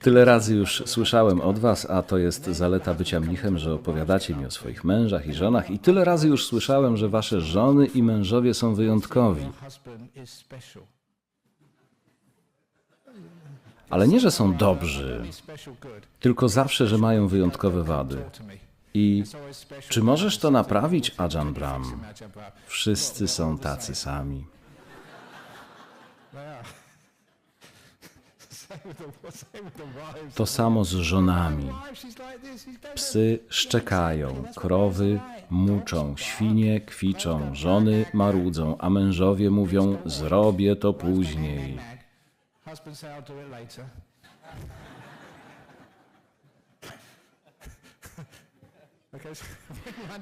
Tyle razy już słyszałem od was, a to jest zaleta bycia mnichem, że opowiadacie mi o swoich mężach i żonach i tyle razy już słyszałem, że wasze żony i mężowie są wyjątkowi. Ale nie, że są dobrzy, tylko zawsze, że mają wyjątkowe wady. I czy możesz to naprawić, Ajan but Wszyscy są tacy sami. To samo z żonami. Psy szczekają, krowy muczą, świnie kwiczą, żony marudzą, a mężowie mówią: Zrobię to później.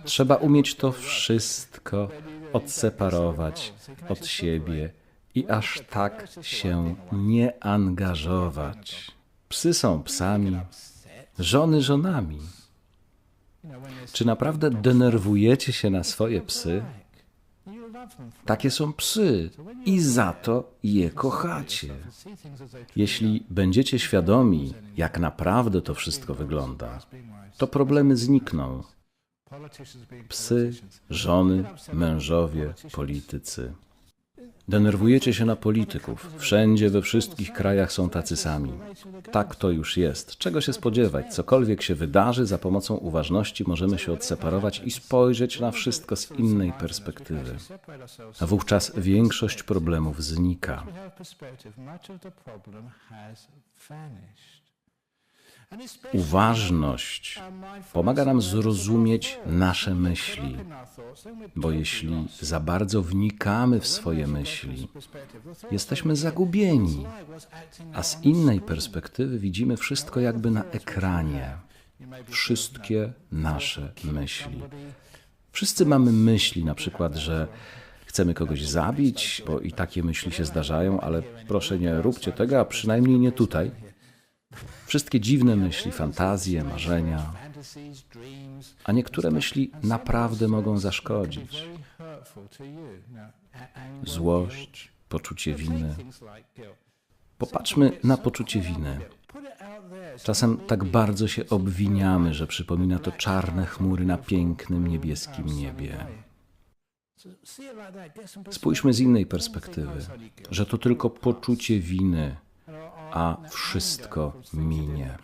Trzeba umieć to wszystko odseparować od siebie i aż tak się nie angażować. Psy są psami, żony żonami. Czy naprawdę denerwujecie się na swoje psy? Takie są psy i za to je kochacie. Jeśli będziecie świadomi, jak naprawdę to wszystko wygląda, to problemy znikną. Psy, żony, mężowie, politycy. Denerwujecie się na polityków. Wszędzie, we wszystkich krajach są tacy sami. Tak to już jest. Czego się spodziewać? Cokolwiek się wydarzy, za pomocą uważności możemy się odseparować i spojrzeć na wszystko z innej perspektywy. Wówczas większość problemów znika. Uważność pomaga nam zrozumieć nasze myśli, bo jeśli za bardzo wnikamy w swoje myśli, jesteśmy zagubieni, a z innej perspektywy widzimy wszystko jakby na ekranie. Wszystkie nasze myśli. Wszyscy mamy myśli, na przykład, że chcemy kogoś zabić, bo i takie myśli się zdarzają, ale proszę nie róbcie tego, a przynajmniej nie tutaj. Wszystkie dziwne myśli, fantazje, marzenia, a niektóre myśli naprawdę mogą zaszkodzić. Złość, poczucie winy. Popatrzmy na poczucie winy. Czasem tak bardzo się obwiniamy, że przypomina to czarne chmury na pięknym niebieskim niebie. Spójrzmy z innej perspektywy, że to tylko poczucie winy, a wszystko minie.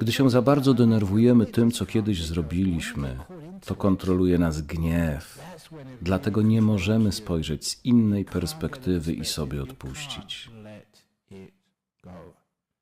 Gdy się za bardzo denerwujemy tym, co kiedyś zrobiliśmy, to kontroluje nas gniew. Dlatego nie możemy spojrzeć z innej perspektywy i sobie odpuścić.